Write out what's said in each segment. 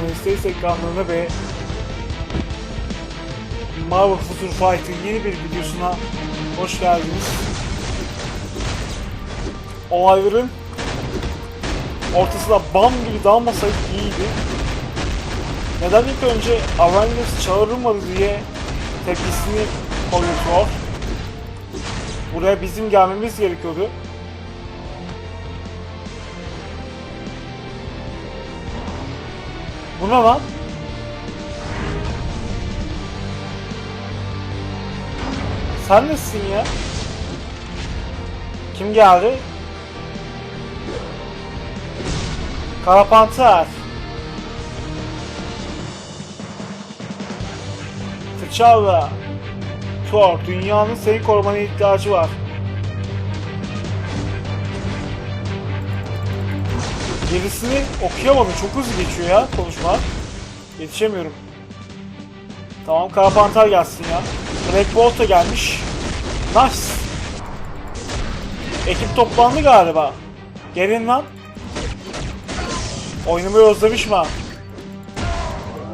States ekranlarına ve Marvel Future Fight'ın yeni bir videosuna hoş geldiniz. Olayların ortasına bam gibi dalmasaydık iyiydi. Neden ilk önce Avengers çağrılmadı diye tepkisini koyuyor. Buraya bizim gelmemiz gerekiyordu. Bu ne lan? Sen nesin ya? Kim geldi? Kara Panter. T'Challa. Thor, dünyanın seni korumana ihtiyacı var. Gerisini okuyamadım. Çok hızlı geçiyor ya konuşma. Yetişemiyorum. Tamam Kara Panter gelsin ya. Black Bolt da gelmiş. Nice. Ekip toplandı galiba. Gelin lan. Oynamayı özlemişim ha.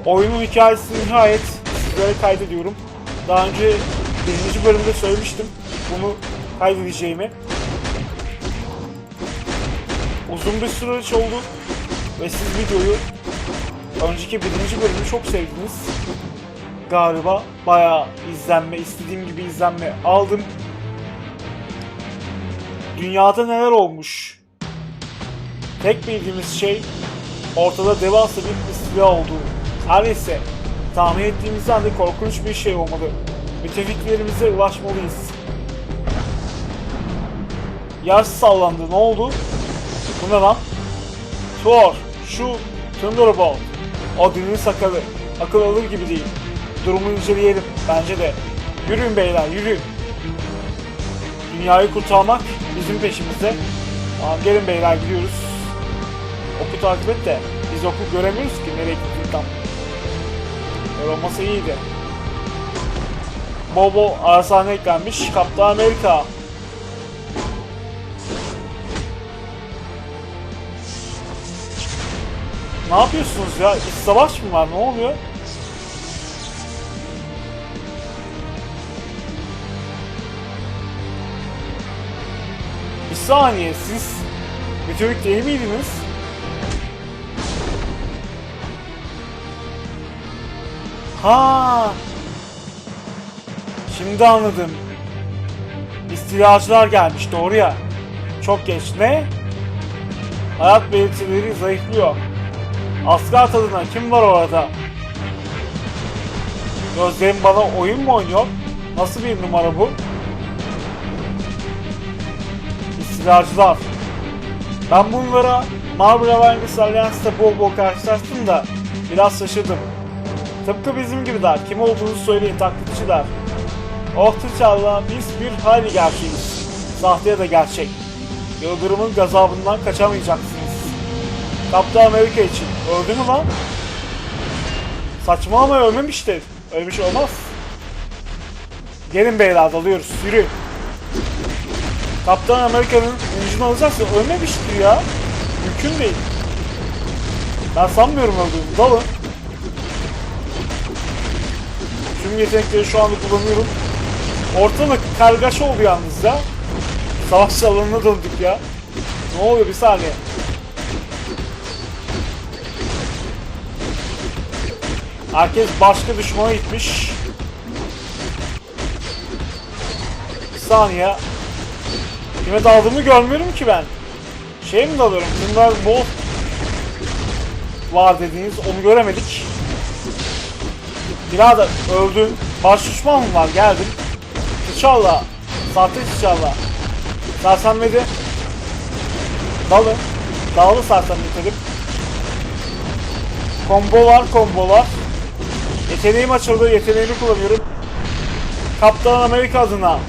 Oyunun hikayesini nihayet sizlere kaydediyorum. Daha önce birinci bölümde söylemiştim bunu kaydedeceğimi. Uzun bir süreç oldu ve siz videoyu önceki birinci bölümü çok sevdiniz. Galiba bayağı izlenme, istediğim gibi izlenme aldım. Dünyada neler olmuş? Tek bildiğimiz şey ortada devasa bir istila olduğu. Her neyse tahmin ettiğimizden de korkunç bir şey olmalı. Müttefiklerimize ulaşmalıyız. Yer sallandı ne oldu? Bu ne lan? Thor, şu Thunderbolt. Odin'in sakalı. Akıl alır gibi değil. Durumu inceleyelim bence de. Yürüyün beyler yürüyün. Dünyayı kurtarmak bizim peşimizde. Tamam gelin beyler gidiyoruz. Oku takip et de biz oku göremiyoruz ki nereye gittiğini tam. Öyle olmasa iyiydi. Bol arasane eklenmiş. Kaptan Amerika. Ne yapıyorsunuz ya? İç savaş mı var? Ne oluyor? Bir saniye siz mütevik değil miydiniz? Ha. Şimdi anladım. İstilacılar gelmiş doğru ya. Çok geç. Ne? Hayat belirtileri zayıflıyor. Asgard adına kim var orada? Gözlerim bana oyun mu oynuyor? Nasıl bir numara bu? İstilacılar. Ben bunlara Marvel Avengers Alliance'da bol bol karşılaştım da biraz şaşırdım. Tıpkı bizim gibiler. Kim olduğunu söyleyin taklitçiler. Oh T'Challa biz bir hayli gerçeğiz. Sahte ya da gerçek. Yıldırımın gazabından kaçamayacaksınız. Kaptan Amerika için. Öldü mü lan? Saçma ama ölmemiştir. Ölmüş olmaz. Gelin beyler dalıyoruz. Yürü. Kaptan Amerika'nın incini alacaksa ölmemiştir ya. Mümkün değil. Ben sanmıyorum öldüğünü. Dalın. Tüm yetenekleri şu anda kullanıyorum. Ortalık kargaşa oldu yalnız ya. Savaş alanına döndük ya. Ne oluyor bir saniye. Herkes başka düşmana gitmiş. Bir saniye. Kime daldığımı görmüyorum ki ben. Şey mi dalıyorum? Bunlar bol var dediğiniz onu göremedik. Birader öldün. Baş düşman mı var? Geldim. T'Challa. Sahte T'Challa. Sersemledi. Dalı. Dağlı sersemletelim. Combo var, combo var. Yeteneğim açıldı, yeteneğimi kullanıyorum. Kaptan Amerika adına.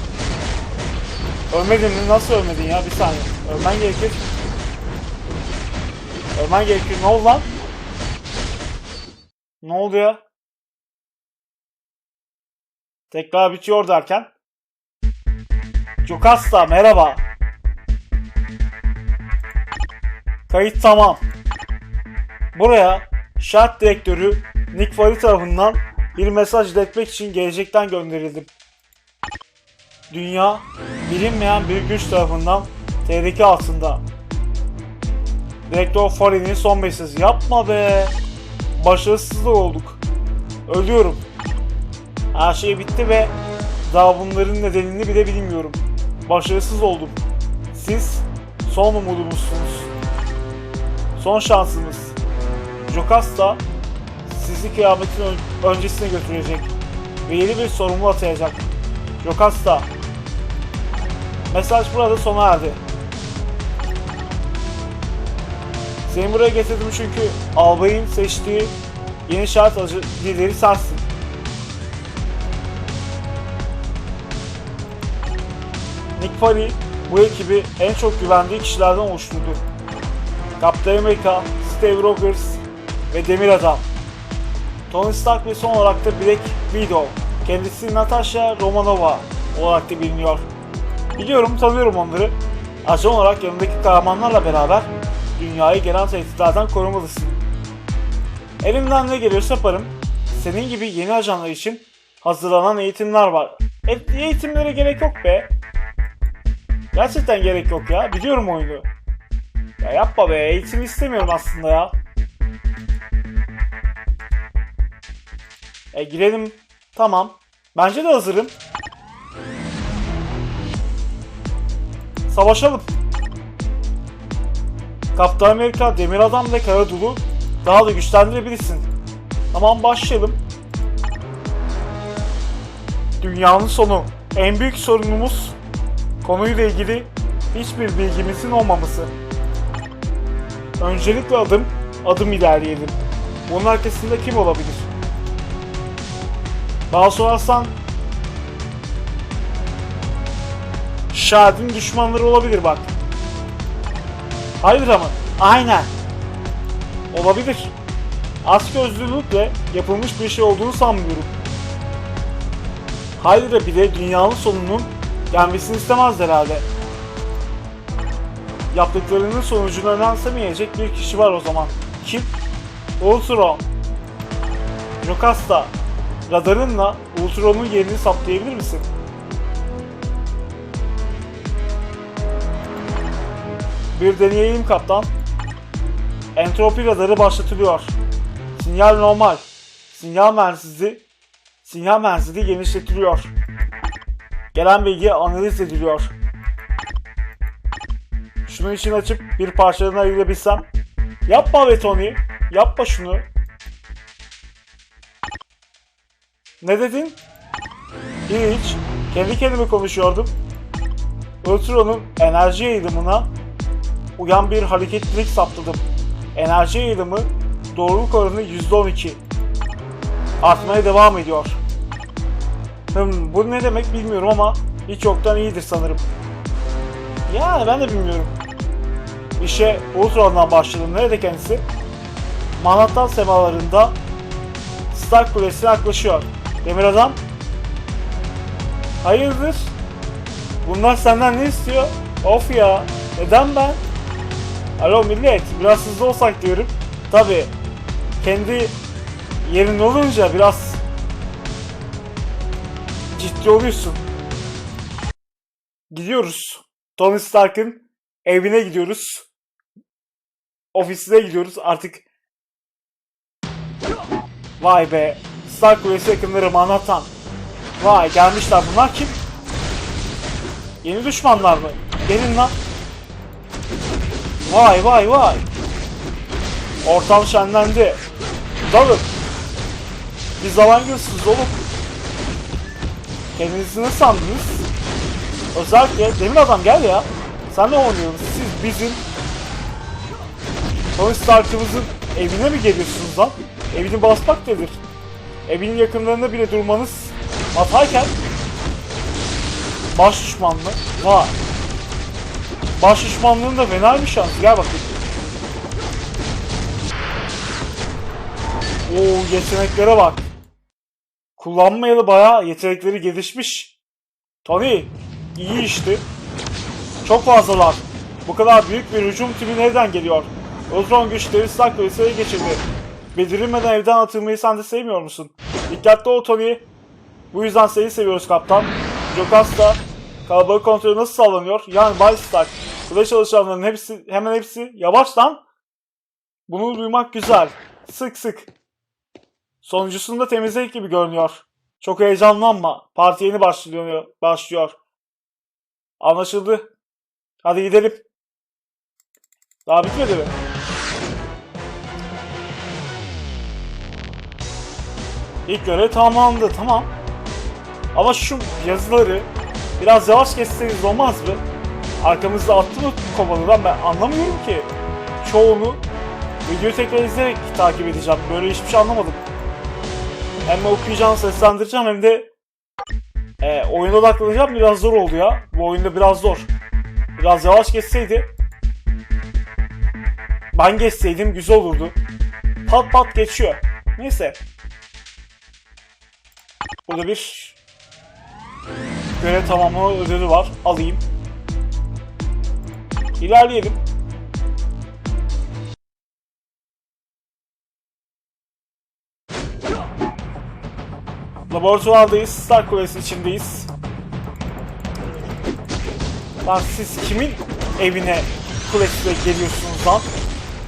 Ölmedin mi? Nasıl ölmedin ya? Bir saniye. Ölmen gerekir. Ölmen gerekir. Ne oldu lan? Ne oldu ya? Tekrar bitiyor derken. Jocasta merhaba. Kayıt tamam. Buraya şart direktörü Nick Fury tarafından bir mesaj iletmek için gelecekten gönderildim. Dünya bilinmeyen bir güç tarafından tehlike altında. Direktör Fury'nin son mesajı yapma be. Başarısız da olduk. Ölüyorum. Her şey bitti ve daha bunların nedenini bile bilmiyorum. Başarısız oldum. Siz son umudumuzsunuz. Son şansımız. Jocasta sizi kıyametin ön- öncesine götürecek ve yeni bir sorumlu atayacak. Jocasta. Mesaj burada sona erdi. Seni buraya getirdim çünkü albayın seçtiği yeni şart lideri sensin. Nick Fury bu ekibi en çok güvendiği kişilerden oluşturdu. Captain America, Steve Rogers ve Demir Adam. Tony Stark ve son olarak da Black Widow. Kendisi Natasha Romanova olarak da biliniyor. Biliyorum, tanıyorum onları. Ajan olarak yanındaki kahramanlarla beraber dünyayı gelen tehditlerden korumalısın. Elimden ne geliyorsa yaparım. Senin gibi yeni ajanlar için hazırlanan eğitimler var. E, eğitimlere gerek yok be. Gerçekten gerek yok ya. Biliyorum oyunu. Ya yapma be. Eğitim istemiyorum aslında ya. E girelim. Tamam. Bence de hazırım. Savaşalım. Kaptan Amerika, Demir Adam ve Karadulu daha da güçlendirebilirsin. Tamam başlayalım. Dünyanın sonu. En büyük sorunumuz konuyla ilgili hiçbir bilgimizin olmaması. Öncelikle adım, adım ilerleyelim. Bunun arkasında kim olabilir? Daha sorarsan Şad'in düşmanları olabilir bak. Hayır ama aynen. Olabilir. Az gözlülükle yapılmış bir şey olduğunu sanmıyorum. Hydra bile dünyanın sonunun gelmesini istemez herhalde. Yaptıklarının sonucunu önemsemeyecek bir kişi var o zaman. Kim? Ultron. Jocasta. Radarınla Ultron'un yerini saptayabilir misin? Bir deneyelim kaptan. Entropi radarı başlatılıyor. Sinyal normal. Sinyal menzili sinyal menzili genişletiliyor. Gelen bilgi analiz ediliyor. Şunu için açıp bir parçalarını ayırabilsem. Yapma be Tony. Yapma şunu. Ne dedin? Hiç. Kendi kendime konuşuyordum. Ultron'un enerji yayılımına uyan bir hareketlilik saptadım. Enerji yayılımı doğruluk oranı %12. Artmaya devam ediyor. Hmm, bu ne demek bilmiyorum ama hiç yoktan iyidir sanırım. Yani ben de bilmiyorum. İşe Ultron'dan başladım. Nerede kendisi? Manhattan semalarında Stark Kulesi'ne yaklaşıyor. Demir Adam? Hayırdır? Bunlar senden ne istiyor? Of ya. Neden ben? Alo millet biraz hızlı olsak diyorum. Tabi kendi yerin olunca biraz ciddi oluyorsun. Gidiyoruz. Tony Stark'ın evine gidiyoruz. Ofisine gidiyoruz artık. Vay be. Stark Kulesi yakınları Manhattan. Vay gelmişler bunlar kim? Yeni düşmanlar mı? Gelin lan. Vay vay vay. Ortam şenlendi. Dalın. Bir zaman gözsüz oğlum. Kendinizi ne sandınız? Özellikle Demir Adam gel ya. Sen ne oynuyorsunuz? Siz bizim Tony Stark'ımızın evine mi geliyorsunuz lan? Evini basmak nedir? Evinin yakınlarında bile durmanız hatayken baş düşman mı? Vay. Baş düşmanlığın da fena bir şans. Gel bakayım. Oo yeteneklere bak. Kullanmayalı bayağı yetenekleri gelişmiş. Tony iyi işti. Çok fazlalar. Bu kadar büyük bir hücum tipi nereden geliyor? Ultron güçleri Stark Kulesi'ne geçirdi. Bildirilmeden evden atılmayı sen de sevmiyor musun? Dikkatli ol Tony. Bu yüzden seni seviyoruz kaptan. Jocasta kalabalık kontrolü nasıl sağlanıyor? Yani Bay Stark. Çalışanların hepsi, hemen hepsi yavaş lan. Bunu duymak güzel. Sık sık. Sonuncusunda temizlik gibi görünüyor. Çok heyecanlanma. Parti yeni başlıyor. başlıyor. Anlaşıldı. Hadi gidelim. Daha bitmedi mi? İlk görev tamamlandı. Tamam. Ama şu yazıları biraz yavaş geçseniz olmaz mı? Arkamızda attı mı kovalıdan ben anlamıyorum ki. Çoğunu videoyu tekrar izleyerek takip edeceğim. Böyle hiçbir şey anlamadım. Hem okuyacağım, seslendireceğim hem de e, oyuna odaklanacağım biraz zor oldu ya. Bu oyunda biraz zor. Biraz yavaş geçseydi ben geçseydim güzel olurdu. Pat pat geçiyor. Neyse. Burada bir görev tamamlama ödülü var. Alayım. İlerleyelim. Laboratuvardayız. Star Kulesi içindeyiz. Lan siz kimin evine kulesine geliyorsunuz lan?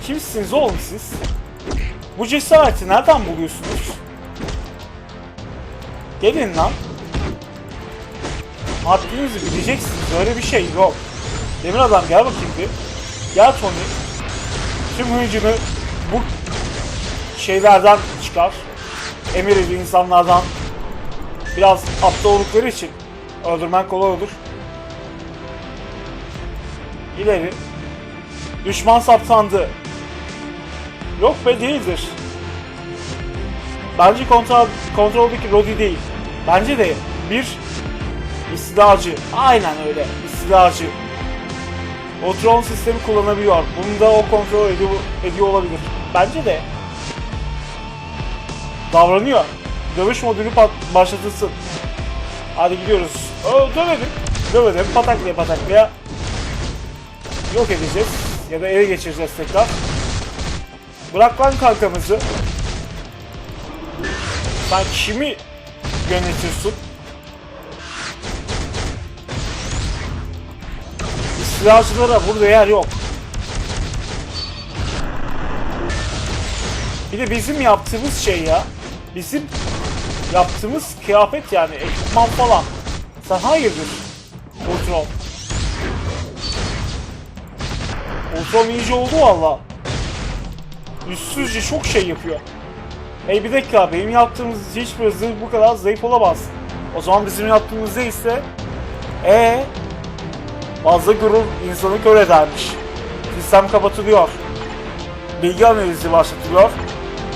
Kimsiniz oğlum siz? Bu cesareti nereden buluyorsunuz? Gelin lan. Haddinizi bileceksiniz. Öyle bir şey yok. Demir adam gel bakayım bir. Gel Tony. Tüm hıncını bu şeylerden çıkar. Emir edici insanlardan biraz aptal oldukları için öldürmen kolay olur. İleri. Düşman saptandı. Yok be değildir. Bence kontrol, kontroldeki Rodi değil. Bence de bir istilacı. Aynen öyle. istilacı. O drone sistemi kullanabiliyor. Bunu da o kontrol ediyor, ediyor olabilir. Bence de. Davranıyor. Dövüş modülü başlatılsın. Hadi gidiyoruz. Ö, dövelim. Dövelim. Pataklaya pataklaya. Yok edeceğiz. Ya da ele geçireceğiz tekrar. Bırak lan kankamızı. Sen kimi yönetiyorsun? İstilacılara burada yer yok. Bir de bizim yaptığımız şey ya. Bizim yaptığımız kıyafet yani ekipman falan. Sen hayırdır? Ultron. Ultron iyice oldu valla. Üstsüzce çok şey yapıyor. Hey bir dakika benim yaptığımız hiçbir zırh bu kadar zayıf olamaz. O zaman bizim yaptığımız neyse e fazla gurur insanı kör edermiş. Sistem kapatılıyor. Bilgi analizi başlatılıyor.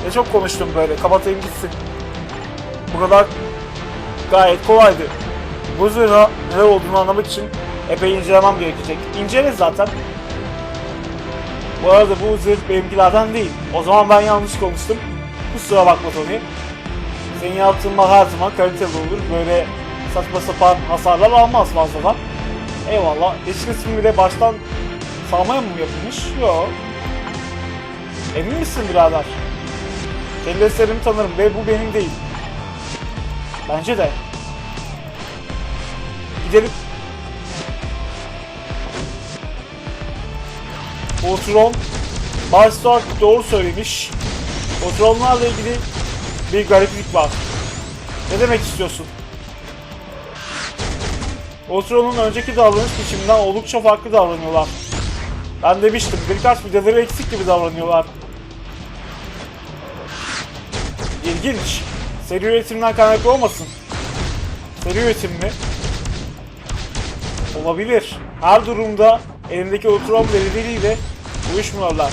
Ne çok konuştum böyle kapatayım gitsin. Bu kadar gayet kolaydı. Bu zırha ne olduğunu anlamak için epey incelemem gerekecek. İncele zaten. Bu arada bu zırh benimkilerden değil. O zaman ben yanlış konuştum. Kusura bakma Tony. Senin yaptığın mal her zaman kaliteli olur. Böyle saçma sapan hasarlar almaz fazladan. Eyvallah. Eski ismi bile baştan sağmaya mı yapılmış? Yok. Emin misin birader? Kendi eserimi tanırım ve bu benim değil. Bence de. Gidelim. Ultron Bay Stark doğru söylemiş. Ultronlarla ilgili bir gariplik var. Ne demek istiyorsun? Ultron'un önceki davranış biçiminden oldukça farklı davranıyorlar. Ben demiştim birkaç videoları eksik gibi davranıyorlar. İlginç. Seri üretimden kaynaklı olmasın. Seri üretim mi? Olabilir. Her durumda elindeki Ultron verileriyle uyuşmuyorlar.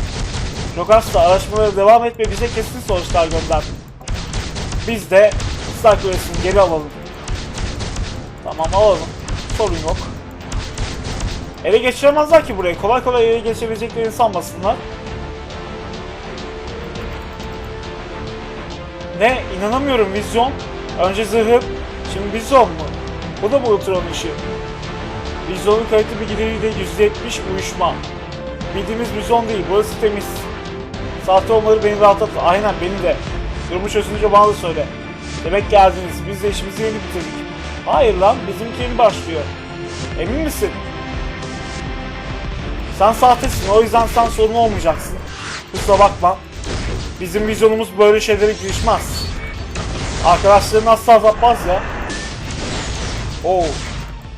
Jocasta araştırmalara devam et ve bize kesin sonuçlar gönder. Biz de Stark Kulesi'ni geri alalım. Tamam alalım. Sorun yok. Ele geçiremezler ki burayı. Kolay kolay ele geçirebileceklerini sanmasınlar. Ne? İnanamıyorum vizyon. Önce zırhı, şimdi vizyon mu? Bu da mı Ultron işi? Vizyonun kalite bilgileriyle %70 uyuşma. Bildiğimiz vizyon değil, burası temiz. Sahte olmaları beni rahatlattı. Aynen beni de. Durumu çözünce bana da söyle. Demek geldiniz. Biz de işimizi yeni bitirdik. Hayır lan bizimki yeni başlıyor. Emin misin? Sen sahtesin o yüzden sen sorun olmayacaksın. Kusura bakma. Bizim vizyonumuz böyle şeylere girişmez. Arkadaşların asla azaltmaz ya. Oo.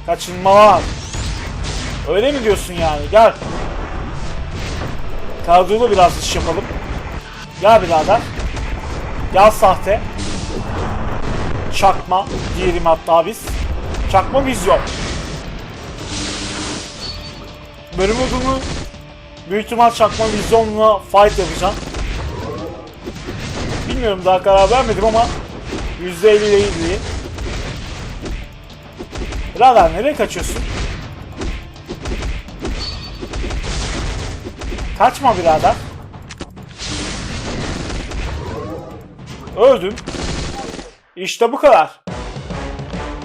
Kaçınmalar. Öyle mi diyorsun yani? Gel. Kadroyla biraz iş yapalım. Gel birader. Gel sahte. Çakma diyelim hatta biz. Çakma vizyon. Bölüm ödümü büyük ihtimal çakma vizyonla fight yapacağım. Bilmiyorum daha karar vermedim ama %50 değil diye. Birader nereye kaçıyorsun? Kaçma birader. Öldün. İşte bu kadar.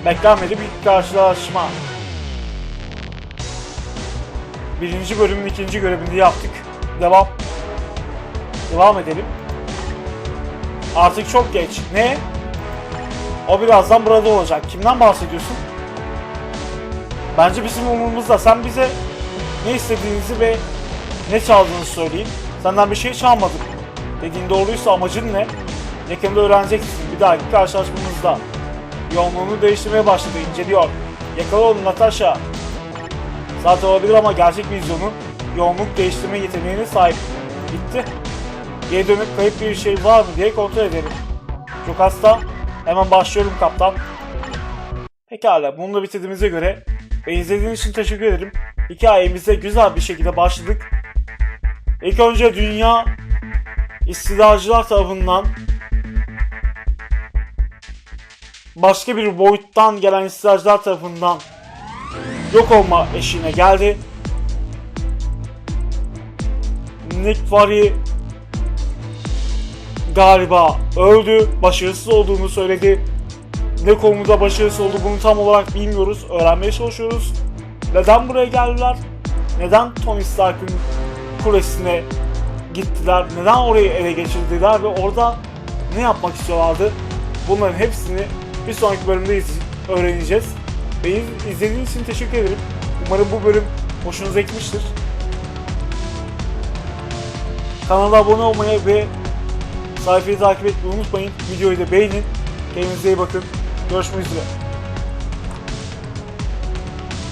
Beklenmedik bir karşılaşma. Birinci bölümün ikinci görevini yaptık. Devam. Devam edelim. Artık çok geç. Ne? O birazdan burada olacak. Kimden bahsediyorsun? Bence bizim umurumuzda. Sen bize ne istediğinizi ve ne çaldığını söyleyin. Senden bir şey çalmadık. Dediğin doğruysa amacın ne? Yakında öğreneceksin bir dahaki karşılaşmamızda. Yoğunluğunu değiştirmeye başladı, inceliyor. Yakala onu Natasha. Zaten olabilir ama gerçek vizyonu yoğunluk değiştirme yeteneğine sahip. Bitti. Geri dönüp kayıp bir şey var mı diye kontrol edelim. Çok hasta. Hemen başlıyorum kaptan. Pekala bunu da bitirdiğimize göre ve izlediğiniz için teşekkür ederim. Hikayemize güzel bir şekilde başladık. İlk önce dünya istilacılar tarafından başka bir boyuttan gelen istilacılar tarafından yok olma eşiğine geldi. Nick Fury galiba öldü, başarısız olduğunu söyledi. Ne konuda başarısız oldu bunu tam olarak bilmiyoruz, öğrenmeye çalışıyoruz. Neden buraya geldiler? Neden Tony Stark'ın kulesine gittiler? Neden orayı ele geçirdiler ve orada ne yapmak istiyorlardı? Bunların hepsini bir sonraki bölümde iz- öğreneceğiz. İz- izlediğiniz için teşekkür ederim. Umarım bu bölüm hoşunuza gitmiştir. Kanala abone olmayı ve sayfayı takip etmeyi unutmayın. Videoyu da beğenin. Kendinize iyi bakın. Görüşmek üzere.